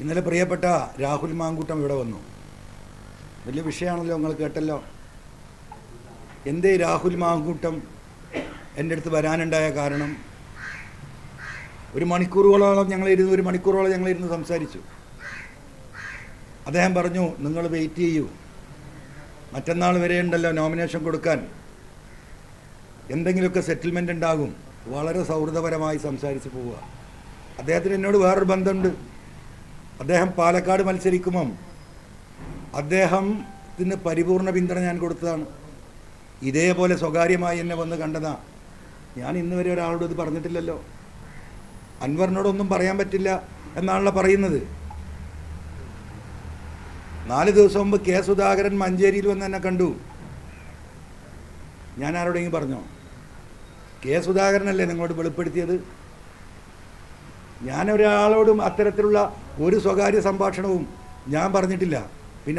ഇന്നലെ പ്രിയപ്പെട്ട രാഹുൽ മാങ്കൂട്ടം ഇവിടെ വന്നു. വലിയ വിഷയമാണല്ലോ നിങ്ങൾ കേട്ടല്ലോ. എന്തേ രാഹുൽ മാങ്കൂട്ടം എന്റെ അടുത്ത് വരാനുണ്ടായ കാരണം? ഒരു മണിക്കൂറുകളോളം ഞങ്ങൾ ഇരുന്ന് ഒരു മണിക്കൂറോളം ഞങ്ങൾ ഇരുന്ന് സംസാരിച്ചു. അദ്ദേഹം പറഞ്ഞു നിങ്ങൾ വെയിറ്റ് ചെയ്യൂ. മറ്റന്നാൾ വരെ ഉണ്ടല്ലോ നോമിനേഷൻ കൊടുക്കാൻ. എന്തെങ്കിലുമൊക്കെ സെറ്റിൽമെന്റ് ഉണ്ടാകും. വളരെ സൗഹൃദപരമായി സംസാരിച്ച് പോവുക. അദ്ദേഹത്തിന് എന്നോട് വേറൊരു ബന്ധമുണ്ട്. അദ്ദേഹം പാലക്കാട് മത്സരിക്കുമ്പം അദ്ദേഹത്തിന് പരിപൂർണ പിന്തുണ ഞാൻ കൊടുത്തതാണ്. ഇതേപോലെ സ്വകാര്യമായി എന്നെ വന്ന് കണ്ടതാ. ഞാൻ ഇന്ന് വരെ ഒരാളോട് ഇത് പറഞ്ഞിട്ടില്ലല്ലോ. അൻവറിനോടൊന്നും പറയാൻ പറ്റില്ല എന്നാണല്ലോ പറയുന്നത്. നാല് ദിവസം മുമ്പ് കെ സുധാകരൻ മഞ്ചേരിയിൽ വന്ന് എന്നെ കണ്ടു. ഞാൻ ആരോടെങ്കിലും പറഞ്ഞോ? കെ സുധാകരനല്ലേ നിങ്ങളോട് വെളിപ്പെടുത്തിയത്? ഞാൻ ഒരാളോടും അത്തരത്തിലുള്ള ഒരു സ്വകാര്യ സംഭാഷണവും ഞാൻ പറഞ്ഞിട്ടില്ല.